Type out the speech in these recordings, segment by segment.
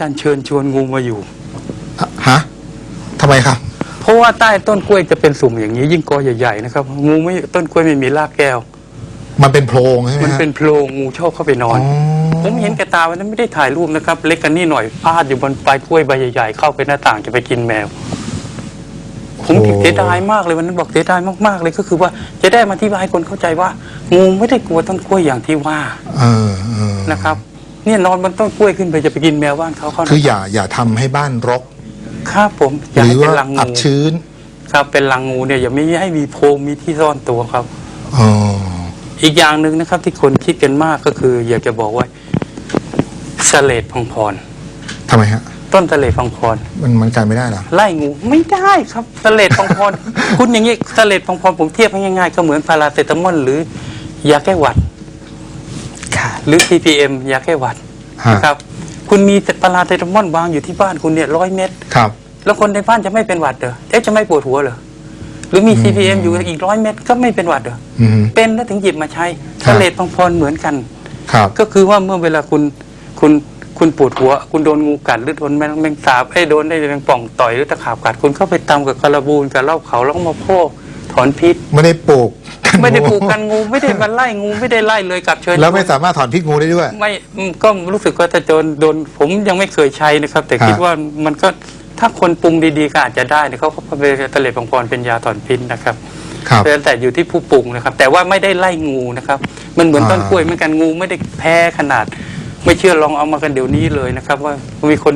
การเชิญชวนงูมาอยู่ ฮะทำไมครับ เพราะว่าใต้ต้นกล้วยจะเป็นสุ่มอย่างนี้ ยิ่งกอใหญ่ๆนะครับ งูไม่ต้นกล้วยไม่มีรากแก้ว มันเป็นโพรงใช่ไหมมันฮะเป็นโพรงงูชอบเข้าไปนอนอ๋อผมเห็นแกบตาวันนั้นไม่ได้ถ่ายรูปนะครับ เล็กกันนี่หน่อยพาดอยู่บนปลายกล้วยใบใหญ่ๆเข้าไปหน้าต่างจะไปกินแมว ผมเสียดายมากเลยวันนั้นบอกเสียดายมากๆเลยก็คือว่าจะได้มาอธิบายให้คนเข้าใจว่างูไม่ได้กลัวต้นกล้วยอย่างที่ว่าเออเออนะครับ เนี่ยนอนบนต้นกล้วยขึ้นไปจะไปกินแมวบ้านเขาเขาคืออย่าอย่าทำให้บ้านรก ครับผมอหย่ารืให้อเป็นว่ารังอับงูชื้นครับ เป็นรังงูเนี่ยอย่าไม่ให้มีโพรงมีที่ซ่อนตัวครับ อ๋ออีกอย่างหนึ่งนะครับ ที่คนคิดกันมากก็คือ อยากจะบอกว่าสเลดพังพร ทำไมฮะ ต้นสเลดพังพร มันมันกันไม่ได้เหรอไล่งูไม่ได้ครับสเลดพังพร คุณอย่างนี้สเลดพังพรผมเทียบให้ง่ายๆก็เหมือนพาราเซตามอลหรือยาแก้หวัดค่ะ หรือ PPM ยาแก้หวัดฮะ นะครับ คุณมีพาราเซตามอลวางอยู่ที่บ้านคุณเนี่ยร้อยเม็ดครับ แล้วคนในบ้านจะไม่เป็นหวัดเหรอเอ๊ะจะไม่ปวดหัวเหรอหรือมี CPM อยู่อีกร้อยเม็ดก็ไม่เป็นหวัดเหรออืม เป็นแล้วถึงหยิบมาใช้ครัสบเลดพังพรเหมือนกัน ครับ ก็คือว่าเมื่อเวลาคุณคุณคุณปวดหัว คุณโดนงูกัดหรือโดนแมงแมงสาบไอ้ยโดนได้แมงป่องต่อยหรือตะขาบกัดคุณเข้าไปตำกับการะบูนกับเหล้าเขาแล้วก็มาโพก ถอนพิษ ไม่ได้ปลูกนไม่ได้ปลูกกันงูไม่ได้มาไล่งูไม่ได้ไล่เลยกับเชิญแล้วไม่สามารถถอนพิษงูได้ด้วย ไม่อืมก็รู้สึกว่าจะโดนโดนผมยังไม่เคยใช้นะครับ แต่ฮะคิดว่ามันก็ถ้าคนปรุงดีๆก็อาจจะได้นะเขาก็เป็นตะเลดพังพรเป็นยาถอนพิษนะครับ ครับแต่อยู่ที่ผู้ปรุงนะครับ แต่ว่าไม่ได้ไล่งูนะครับ มันเหมือนอ่าต้นกล้วยเหมือนกันงูไม่ได้แพ้ขนาด ไม่เชื่อลองเอามากันเดี๋ยวนี้เลยนะครับ ว่ามีคน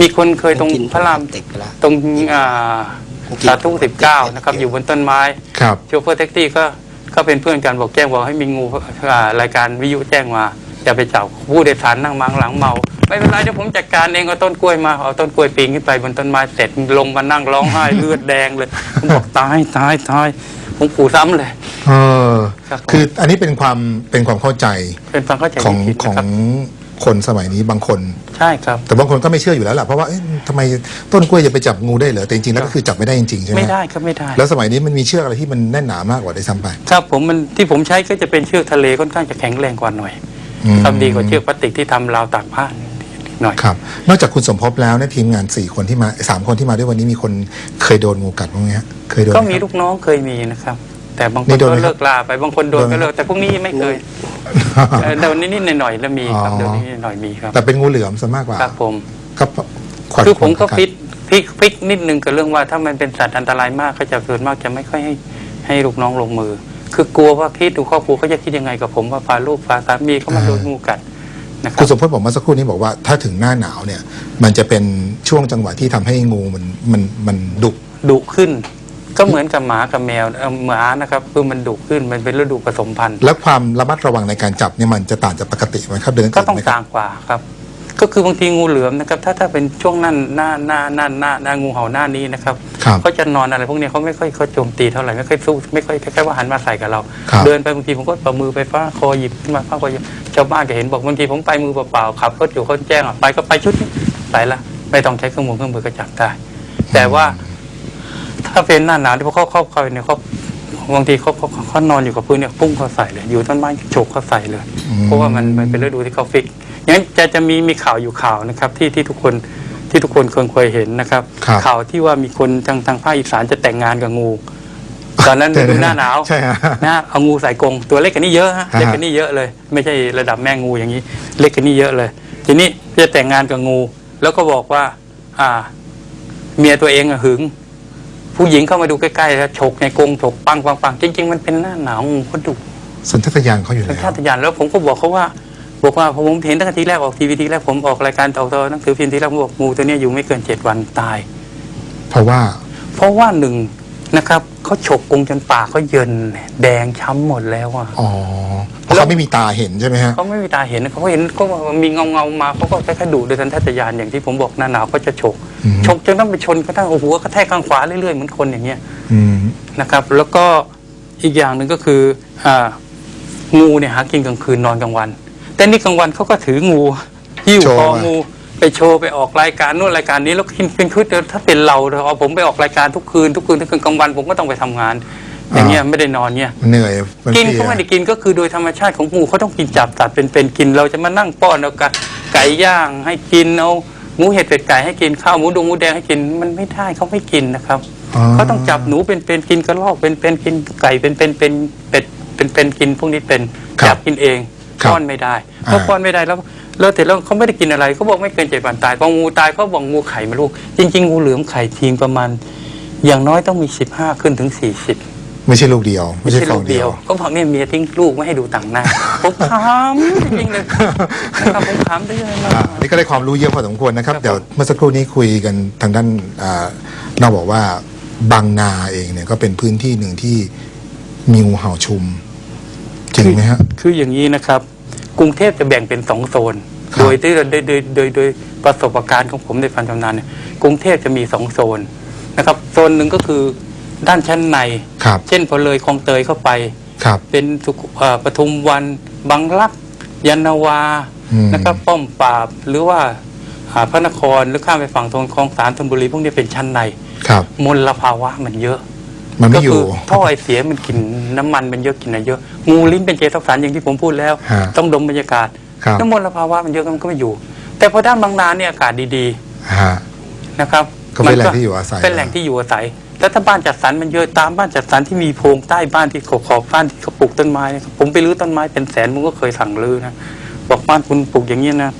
มีคนเคยตรงกินพระรามเด็กไปแล้วตรงอ่ากิน สาธุสิบเก้านะครับอยู่บนต้นไม้ครับโชเฟอร์แท็กซี่ก็ก็เป็นเพื่อนกันบอกแจ้งบอกให้มีงูอ่ารายการวิทยุแจ้งมาอย่าไปจับผู้โดยสารนั่งมังหลังเมา ไม่เป็นไรเดี๋ยวผมจัดการเองเอาต้นกล้วยมาเอาต้นกล้วยปีนขึ้นไปบนต้นไม้เสร็จลงมานั่งร้องไห้เลือดแดงเลยผมบอกตายตายตายผมขู่ซ้ำเลยเออครับผมคืออันนี้เป็นความเป็นความเข้าใจเป็นฟังเข้าใจของผิดขอนะครังบ คนสมัยนี้บางคน ใช่ครับ แต่บางคนก็ไม่เชื่ออยู่แล้วแหละเพราะว่าเอ๊ะทำไมต้นกล้วยจะไปจับงูได้เหรอแต่จริงๆแล้วก็คือจับไม่ได้จริงๆใช่ไหมไม่ได้ครับไม่ได้ แล้วสมัยนี้มันมีเชือกอะไรที่มันแน่นหนามากกว่าได้วยซ้ำไป ครับผมมันที่ผมใช้ก็จะเป็นเชือกทะเลค่อนข้างจะแข็งแรงกว่าหน่อยอืม ทำดีกว่าเชือกพลาสติกที่ทำราวตากผ้าหน่อย ครับ นอกจากคุณสมภพแล้วเนี่ยทีมงานสี่คนที่มาสามคนที่มาด้วยวันนี้มีคนเคยโดนงูกัดบ้างไหมฮะเคยโดนไหก็มมีครับ ลูกน้องเคยมีนะครับ แต่บางคนี่นโดนไหมก็ครับเลิกลาไปบางคนโดนโดนไหม ก็เลิกแต่พวกนี้ไม่เคย เออเดี๋ยวนิดๆหน่อยๆแล้วมีครับอ๋อ เดี๋ยวนี้หน่อยๆมีครับแต่เป็นงูเหลือมซะมากกว่าครับผมก็ขวัญคือผมก็ขวัญฟิตพลิกพลิกนิดนึงกับเรื่องว่าถ้ามันเป็นสัตว์อันตรายมากก็จะส่วนมากจะไม่ค่อยให้ให้ลูกน้องลงมือ คือกลัวว่าคิดดูครอบครัวเขาจะคิดยังไงกับผมว่าพาลูกพาสามีเขามาโดนงูกัดนะครัคุบ ณสมพจน์บอกเมื่อสักครู่นี้บอกว่าถ้าถึงหน้าหนาวเนี่ย มันจะเป็นช่วงจังหวะที่ทำให้งูมันมันมันดุดุขึ้น ก็เหมือนกับหมากับแมวเอ่อหมานะครับคือมันดุขึ้นมันเป็นฤดูผสมพันธุ์ และความระมัดระวังในการจับเนี่ยมันจะต่างจากปกติไหมครับเดินก็ต้องไหมครับ ต่างกว่าครับ ก็คือบางทีงูเหลือมนะครับ ถ้าถ้าเป็นช่วงนั้นหน้าหน้าหน้าหน้าหน้างูเห่าหน้านี้นะครับครับเขาจะนอนอะไรพวกเนี้ยเขาไม่ค่อยเขาโจมตีเท่าไหร่ไม่ค่อยสู้ไม่ค่อยแค่ว่าหันมาใส่กับเรา ครับ เดินไปบางทีผมก็ประมือไปฟ้าคอหยิบขึ้นมาฟ้าคอหยิบชาวบ้านก็เห็นบอกบางทีผมไปมือเปล่าๆขับรถอยู่เขาแจ้งอะไปก็ไปชุดนี้ไปละไม่ต้องใช้เครื่องมือเครื่องมือก็จับได้แต่ว่า ถ้าเป็นหน้าหนาวที่พอเขาเข้าเข้าไปเนี่ยเขาบางทีเขาเขาเขานอนอยู่กับพื้นเนี่ยพุ่งเขาใส่เลย อยู่ต้นไม้โฉกเขาใส่เลยอืมเพราะว่ามันมันเป็นฤดูที่เขาฟิกงั้นจะจะมีมีข่าวอยู่ข่าวนะครับ ที่ที่ทุกคนที่ทุกคนเคยเคยเห็นนะครับครับข่าวที่ว่ามีคนทางทางภาคอีสานจะแต่งงานกับงู ตอนนั้นแต่ฤดูหน้าหนาวใช่ฮะนะเอางูใส่กรงตัวเล็กกันนี่เยอะฮะฮะเล็กกันนี่เยอะเลย ไม่ใช่ระดับแม่งูอย่างนี้ เล็กกันนี่เยอะเลย ทีนี้จะแต่งงานกับงู แล้วก็บอกว่า อ่า เมียตัวเองอะหึง ผู้หญิงเข้ามาดูใกล้ๆแล้วฉกในกรงฉกปังปังปังจริง ๆ มันเป็นหน้าหนาวงูเขาดุสัญชาตญาณเขาอยู่เป็นแล้วชาติยานแล้วผมก็บอกเขาว่าบอกว่าผมเห็นตั้งแต่ทีแรกออกทีวีทีแรกผมออกรายการต่อต่อหนังสือพิมพ์ทีแรกผมบอกงูตัวเนี้ยอยู่ไม่เกินเจ็ดวันตาย เพราะว่า เพราะว่าหนึ่ง นะครับเขาฉกกรงจนปากเขาเยินแดงช้ำหมดแล้วอะอ๋อเพราะเขาไม่มีตาเห็นใช่ไหมฮะเขาไม่มีตาเห็นเขาเห็นก็มีเงาเงาๆมาเขาก็แค่ดุโดยสัญชาตญาณอย่างที่ผมบอกหน้าหนาวก็จะฉกอืมฉกจนต้องไปชนกระทั่งโอ้โหกระแทกข้างขวาเรื่อยๆเหมือนคนอย่างเงี้ยอืมนะครับ แล้วก็อีกอย่างหนึ่งก็คืออ่างูเนี่ยหากินกลางคืนนอนกลางวัน แต่นี่กลางวันเขาก็ถืองูหิ้วโชว์คอมางู ไปโชว์ไปออกรายการนู่นรายการนี้แล้วเป็นชุดเดียวถ้าเป็นเราเอาผมไปออกรายการทุกคืนทุกคืนทุกคืนกลางวันผมก็ต้องไปทำงาน อย่างเงี้ยไม่ได้นอนเนี่ยมันเหนื่อยมันกินเพลียก็ไม่ได้กินก็คือโดยธรรมชาติของงูเขาต้องกินจับสัตว์เป็นๆกินเราจะมานั่งป้อนเอากะไก่ย่างให้กินเอาหมูเห็ดเป็ดไก่ให้กินข้าวหมูดงหมูแดงให้กินมันไม่ได้เขาไม่กินนะครับอ๋อเขาต้องจับหนูเป็นเป็นกินกระรอกเป็นเป็นกินไก่เป็นเป็นเป็นเป็ดเป็นเป็นกินพวกนี้เป็นครับจับกินเองครับป้อนไม่ได้อ่าเขาป้อนไม่ได้แล้ว แล้วเสร็จแล้วเขาไม่ได้กินอะไรเขาบอกไม่เกินเจ็ดวันตายพองูตายเขาบอกงูไข่มาลูก จริง ๆ งูเหลือมไข่ทีมประมาณ อย่างน้อยต้องมีสิบห้าขึ้นถึงสี่สิบไม่ใช่ลูกเดียว ไม่ใช่ฟลูองกเดียว ก็บอกเนี่ยเมียทิ้งลูกไม่ให้ดูต่างหน้าผมขำจริงๆเลยนะครับผมขำได้ยังไงมาอะนี่ก็ได้ความรู้เยอะพอสมควรนะครับครับเดี๋ยวเมื่อสักครู่นี้คุยกันทางด้านอ่าน้องบอกว่าบางนาเองเนี่ยก็เป็นพื้นที่หนึ่งที่มีงูเห่าชุมจริงไหมฮะคืออย่างนี้นะครับ กรุงเทพจะแบ่งเป็นสองโซน ครับ โดยที่โดยโดยโดยโดยประสบการณ์ของผมในความชำนาญเนี่ยกรุงเทพจะมีสองโซนนะครับโซนหนึ่งก็คือด้านชั้นใน ครับเช่นพอเลยคลองเตยเข้าไป ครับ เป็นสุขุเอ่อปทุมวันบางรัก ยานนาวาอืม นะครับป้อมปราบหรือว่าอ่าพระนครหรือข้ามไปฝั่งธนคลองสารธนบุรีพวกนี้เป็นชั้นใน ครับ มลภาวะมันเยอะ มันไม่ก็อยู่ คืท่อไอเสียมันกลิ่นน้ำมันมันเยอะกลิ่นอะไรเยอะงูลิ้นเป็นเจตสารอย่างที่ผมพูดแล้ว ฮะต้องดมบรรยากาศครับ น้ำมลภาวะมันเยอะมันก็ไม่อยู่ แต่พอด้านบางนาเนี่ยอากาศดีฮะ ๆนะครับก็เป็นแหล่งที่อยู่อาศัย เป็นแหล่งที่อยู่อาศัยแล้วถ้าบ้านจัดสรรมันเยอะตามบ้านจัดสรรที่มีโพรงใต้บ้านที่ขอบขอบบ้านที่เขาปลูกต้นไม้เนี่ยผมไปรื้อต้นไม้เป็นแสนผมก็เคยสั่งรื้อนะบอกบ้านคุณปลูกอย่างนี้ยนะ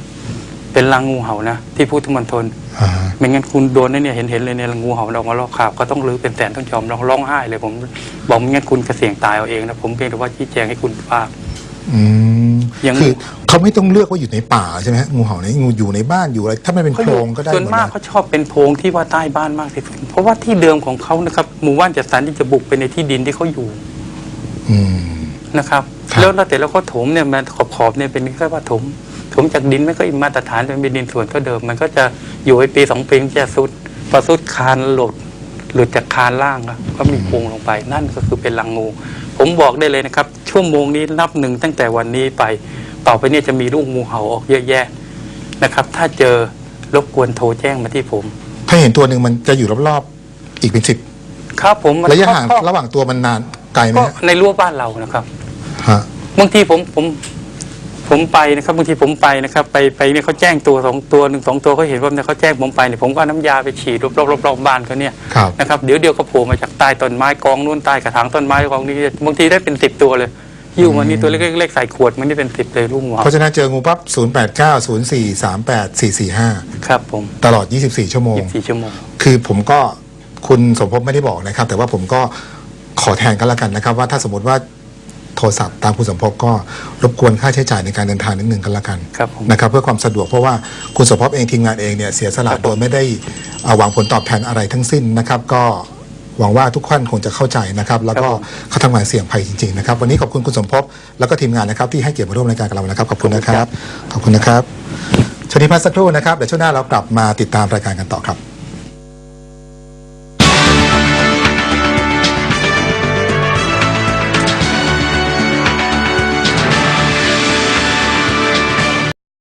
เป็นรังงูเห่านะที่พุทธมณฑลอ่าฮะไม่งั้นคุณโดนนะเนี่ยเห็นเห็นเลยเนี่ยงูเห่ามันออกมาลอกคราบก็ต้องรื้อเป็นแสนต้องยอมร้องร้องไห้เลยผม บอกไม่งั้นคุณกระเสี่ยงตายเอาเองนะผมเพียงแต่ว่าชี้แจงให้คุณทราบอืมอย่างคือเขาไม่ต้องเลือกว่าอยู่ในป่าใช่ไหมฮะงูเห่าเนี่ยงูอยู่ในบ้านอยู่อะไรถ้ามันเป็นโพรงก็ได้ส่วนหมดมากนะเขาชอบเป็นโพรงที่ว่าใต้บ้านมากที่สุดเพราะว่าที่เดิมของเขานะครับหมู่บ้านจัดสรรที่จะบุกไปในที่ดินที่เขาอยู่ อืมนะครับครับแล้วแล้วแต่แล้วก็ถมเนี่ยมันขอบขอบๆเนี่ยเป็นแค่ว่าถม ถมจากดินไม่ก็มาตรฐานเป็นดินส่วนก็เดิม มันก็จะอยู่ไปปีสองปีมันจะสุดพอสุดคานหลุดหลุดจากคานล่างแล้วก็มีโพรงลงไป นั่นก็คือเป็นรังงู ผมบอกได้เลยนะครับ ชั่วโมงนี้นับหนึ่งตั้งแต่วันนี้ไป ต่อไปเนี่ยจะมีลูกงูเห่าออกเยอะแยะนะครับ ถ้าเจอรบกวนโทรแจ้งมาที่ผม ถ้าเห็นตัวหนึ่งมันจะอยู่รอบๆอีกเป็นสิบครับผมมันระยะห่างก็ระหว่างตัวมันนานไกลไหมก็ฮะในรั้วบ้านเรานะครับฮะบางทีผมผม ผมไปนะครับบางทีผมไปนะครับไปไปเนี่ยเขาแจ้งตัวสองตัวหนึ่งสองตัวเขาเห็นว่าเนี่ยเขาแจ้งผมไปเนี่ยผมก็เอาน้ำยาไปฉีดรอบๆรอบๆบ้านเขาเนี่ยครับ นะครับเดี๋ยวเดียวก็โผล่มาจากใต้ต้นไม้กองนู่นใต้กระถางต้นไม้กองนี้บางทีได้เป็นสิบตัวเลยยิ้วมานี่ตัวเล็กๆใส่ขวดมันนี่เป็นสิบเลยลูกหัวเพราะฉะนั้นเจองูปั๊บ0 8 9 0 4 3 8 4 4 5 ครับผมตลอด 24 ชั่วโมง ยี่สิบสี่ชั่วโมง คือผมก็คุณสมภพไม่ได้บอกนะครับ แต่ว่าผมก็ขอแทนกันละกันนะครับ ว่าถ้าสมมติว่า โทรศัพท์ตามคุณสมภพก็รบกวนค่าใช้จ่ายในการเดินทางนิดหนึ่งกันละกันครับผม นะครับเพื่อความสะดวกเพราะว่าคุณสมภพเองทีมงานเองเนี่ยเสียสละครับผมโดยไม่ได้เอ่อหวังผลตอบแทนอะไรทั้งสิ้นนะครับ ก็หวังว่าทุกท่านคงจะเข้าใจนะครับ แล้วก็เขาทำงานเสี่ยงภัยจริงๆนะครับวันนี้ขอบคุณคุณสมภพแล้วก็ทีมงานนะครับที่ให้เกียรติมาร่วมรายการกับเรานะครับขอบคุณนะครับขอบคุณนะครับช่วงนี้พักสักครู่นะครับเดี๋ยวช่วงหน้าเรากลับมาติดตามรายการกันต่อครับ